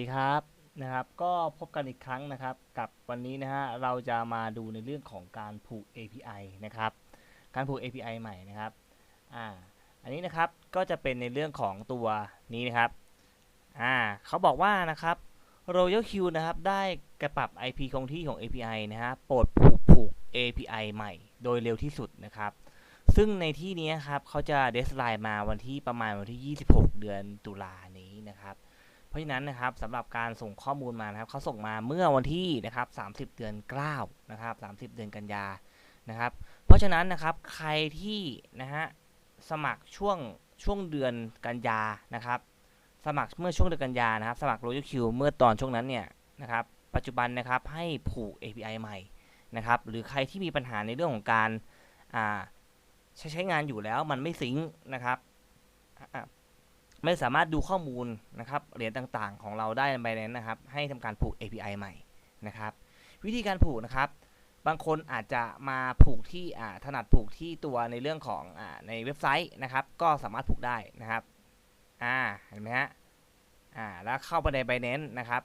ดีครับนะครับ ก็พบกันอีกครั้งนะครับ กับวันนี้นะฮะเราจะมาดูในเรื่องของการผูก API นะครับ การผูก API ใหม่นะครับอ่าอันนี้นะครับก็จะเป็นในเรื่องของตัวนี้นะครับอ่าเขาบอกว่านะครับ Royal Q นะครับได้กระปรับ IP คงที่ของ API นะฮะโปรดผูกผูก API ใหม่ โดยเร็วที่สุดนะครับ ซึ่งในที่นี้ครับเขาจะเดสไลน์มาวันที่ประมาณวันที่ 26 เดือนตุลานี้นะครับ เพราะฉะนั้นนะครับสำหรับการส่งข้อมูลมานะครับเขาส่งมาเมื่อวันที่นะครับ 30 เดือน9นะครับ30 เดือนกันยานะครับ เพราะฉะนั้นนะครับใครที่นะฮะสมัครช่วงช่วงเดือนกันยานะครับ สมัครเมื่อช่วงเดือนกันยานะครับ สมัคร Royal Q เมื่อตอนช่วงนั้นเนี่ยนะครับ ปัจจุบันนะครับให้ผูก API ใหม่นะครับ หรือใครที่มีปัญหาในเรื่องของการอ่าใช้ใช้งานอยู่แล้วมันไม่ซิงค์นะครับ ไม่สามารถดูข้อมูลนะครับเหรียญต่างๆ ของเราได้ใน Binance นะครับ ให้ทำการผูก API ใหม่นะครับ วิธีการผูกนะครับ บางคนอาจจะมาผูกที่อ่าถนัดผูกที่ตัวในเรื่องของอ่าในเว็บไซต์นะครับ ก็สามารถผูกได้นะครับอ่าเห็นไหมฮะอ่าแล้วเข้าไปใน Binance นะครับ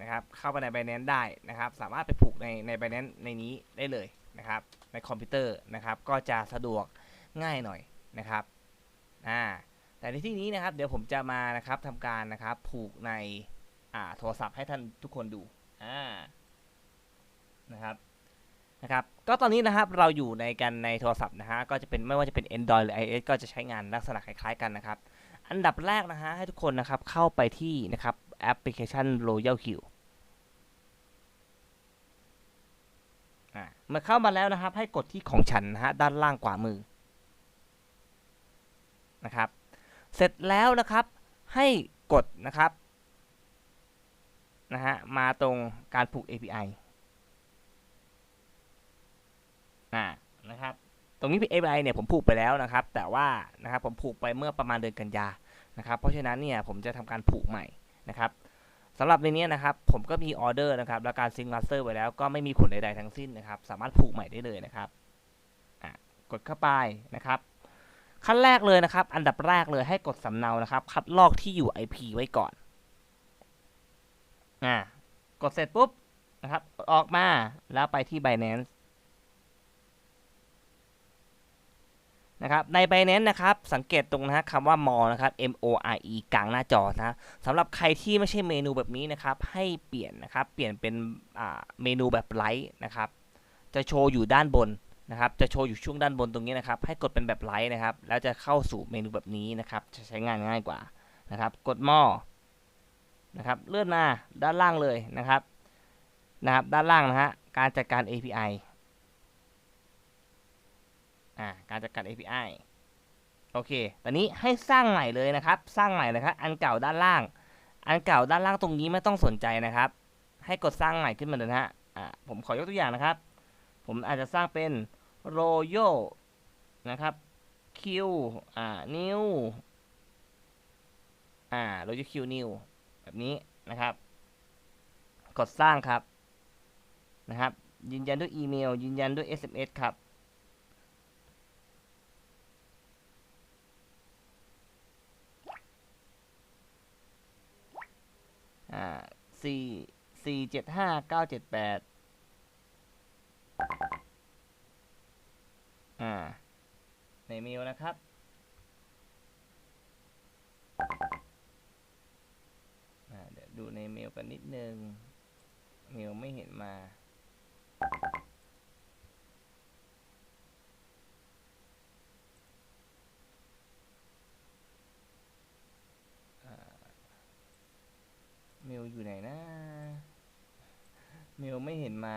นะครับ เข้าไปใน Binance ได้นะครับ สามารถไปผูกในใน Binance ในนี้ได้เลยนะครับ ในคอมพิวเตอร์นะครับ ก็จะสะดวกง่ายหน่อยนะครับอ่า แต่ในที่นี้นะครับ เดี๋ยวผมจะมานะครับทำการนะครับผูกในอ่าโทรศัพท์ให้ท่านทุกคนดูอ่านะครับนะครับก็ตอนนี้นะครับเราอยู่ในกันในโทรศัพท์นะฮะก็จะเป็นไม่ว่าจะเป็น Android หรือ iOS ก็จะใช้งานลักษณะคล้ายๆกันนะครับ อันดับแรกนะฮะให้ทุกคนนะครับเข้าไปที่นะครับแอปพลิเคชัน Royal Q อ่าเมื่อเข้ามาแล้วนะครับให้กดที่ของฉันนะฮะด้านล่างขวามือนะครับ เสร็จแล้วนะครับให้กดนะครับนะฮะมาตรงการผูก API อ่านะครับตรงนี้ API เนี่ยผมผูกไปแล้วนะครับ แต่ว่านะครับผมผูกไปเมื่อประมาณเดือนกันยานะครับ เพราะฉะนั้นเนี่ยผมจะทำการผูกใหม่นะครับสำหรับในนี้นะครับผมก็มีออเดอร์นะครับและการซิงค์มาสเตอร์ไว้แล้วก็ไม่มีผลใดๆทั้งสิ้นนะครับ สามารถผูกใหม่ได้เลยนะครับอะกดเข้าไปนะครับ ขั้นแรกเลยนะครับ อันดับแรกเลยให้กดสำเนานะครับ คัดลอกที่อยู่ IP ไว้ก่อน อ่ากดเสร็จปุ๊บนะครับ ออกมาแล้วไปที่ Binance นะครับใน Binance นะครับสังเกตตรงนะฮะคำว่า more นะครับ M O R E กลางหน้าจอนะสำหรับใครที่ไม่ใช่เมนูแบบนี้นะครับ ให้เปลี่ยนนะครับ เปลี่ยนเป็นเมนูแบบไลท์นะครับ จะโชว์อยู่ด้านบน นะครับจะโชว์อยู่ช่วงด้านบนตรงนี้นะครับ ให้กดเป็นแบบไลท์นะครับ แล้วจะเข้าสู่เมนูแบบนี้นะครับ จะใช้งานง่ายกว่านะครับ กดหม้อนะครับ เลื่อนมาด้านล่างเลยนะครับนะครับ ด้านล่างนะฮะการจัดการ API อ่าการจัดการ API โอเค ตอนนี้ให้สร้างใหม่เลยนะครับ สร้างใหม่เลยครับ อันเก่าด้านล่าง อันเก่าด้านล่างตรงนี้ไม่ต้องสนใจนะครับ ให้กดสร้างใหม่ขึ้นมาเลยนะฮะ อ่า ผมขอยกตัวอย่างนะครับ ผมอาจจะสร้างเป็น royal นะครับ q อ่า new อ่า royal q new แบบนี้นะครับ กดสร้างครับนะครับ ยืนยันด้วยอีเมล ยืนยันด้วย SMS ครับอ่าสี่สี่เจ็ดห้าเก้าเจ็ดแปด อ่า ในเมลนะครับอ่าเดี๋ยวดูในเมลกันนิดนึง เมลไม่เห็นมาอ่าเมลอยู่ไหนนะ เมลไม่เห็นมา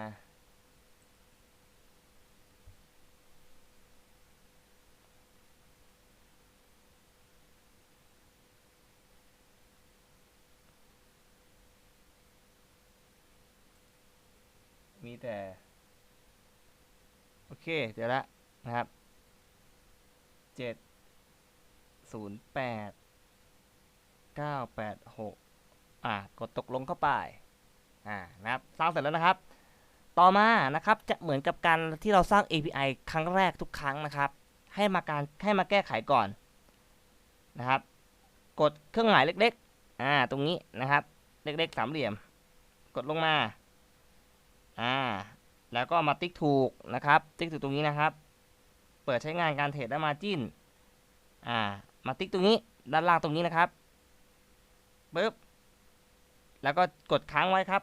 มีแต่ โอเค เดี๋ยวละนะครับเจ็ดศูนย์แปดเก้าแปดหกอ่ากดตกลงเข้าไป อ่า นะครับ สร้างเสร็จแล้วนะครับ ต่อมานะครับ จะเหมือนกับการที่เราสร้าง API ครั้งแรกทุกครั้งนะครับ ให้มาการให้มาแก้ไขก่อนนะครับ กดเครื่องหมายเล็กๆ อ่า ตรงนี้นะครับ เล็กๆ สามเหลี่ยม กดลงมา อ่า แล้วก็มาติ๊กถูกนะครับ ติ๊กถูกตรงนี้นะครับ เปิดใช้งานการเทรดและมาจิ้น อ่า มาติ๊กตรงนี้ ด้านล่างตรงนี้นะครับปึ๊บ แล้วก็กดค้างไว้ครับ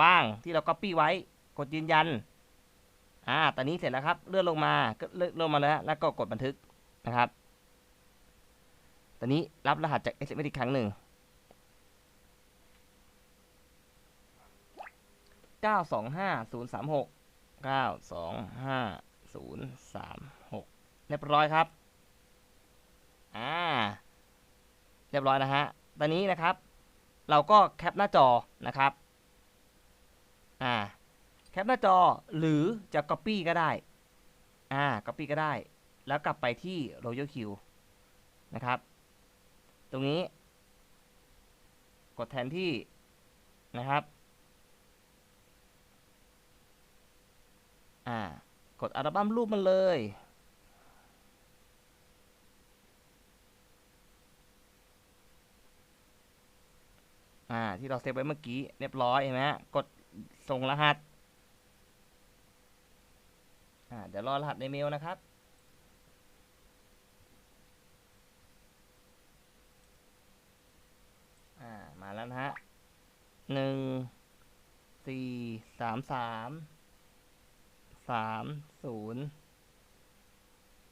ว่างที่เรา copy ไว้ กดยืนยัน อ่า ตอนนี้เสร็จแล้วครับ เลื่อนลงมา ก็เลื่อนลงมาแล้ว แล้วก็กดบันทึกนะครับ ตอนนี้รับรหัสจาก SMS อีกครั้งหนึ่ง เก้าสองห้าศูนย์สามหกเก้าสองห้าศูนย์สามหกเรียบร้อยครับ อ่า เรียบร้อยนะฮะ ตอนนี้นะครับ เราก็แคปหน้าจอนะครับ อ่า แคปหน้าจอหรือจะ Copy ก็ได้ อ่า Copy ก็ได้ แล้วกลับไปที่ Royal Q นะครับ ตรงนี้ กดแทนที่นะครับ อ่ากดอัลบั้มรูปมันเลย อ่า ที่เราเซฟไว้เมื่อกี้ เรียบร้อยเห็นไหมฮะกดส่งรหัส อ่า เดี๋ยวรอรหัสในเมลนะครับอ่ามาแล้วนะฮะหนึ่งสี่สามสาม สามศูนย์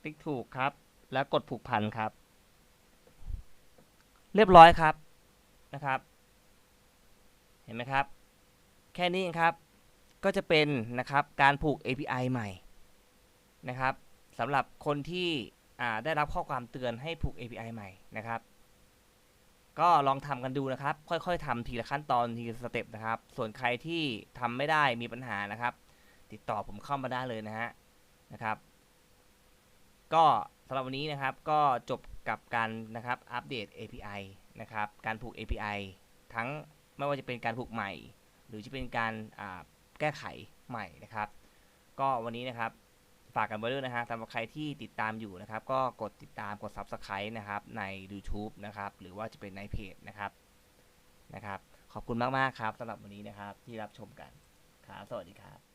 ติ๊กถูกครับ แล้วกดผูกพันครับ เรียบร้อยครับนะครับ เห็นไหมครับ แค่นี้เองครับ ก็จะเป็นนะครับการผูก API ใหม่นะครับสำหรับคนที่ได้รับข้อความเตือนให้ผูก API ใหม่นะครับ ก็ลองทำกันดูนะครับ ค่อยๆทำทีละขั้นตอนทีละสเต็ปนะครับ ส่วนใครที่ทำไม่ได้มีปัญหานะครับ ติดต่อผมเข้ามาได้เลยนะฮะนะครับ ก็สำหรับวันนี้นะครับก็จบกับการนะครับอัปเดต API นะครับการผูก API ทั้งไม่ว่าจะเป็นการผูกใหม่ หรือจะเป็นการแก้ไขใหม่นะครับ ก็วันนี้นะครับฝากกันไว้ด้วยนะฮะสำหรับใครที่ติดตามอยู่นะครับ ก็กดติดตามกด Subscribe นะครับใน YouTube นะครับหรือว่าจะเป็นในเพจนะครับนะครับ ขอบคุณมาก ๆ ครับสำหรับวันนี้นะครับที่รับชมกันครับสวัสดีครับ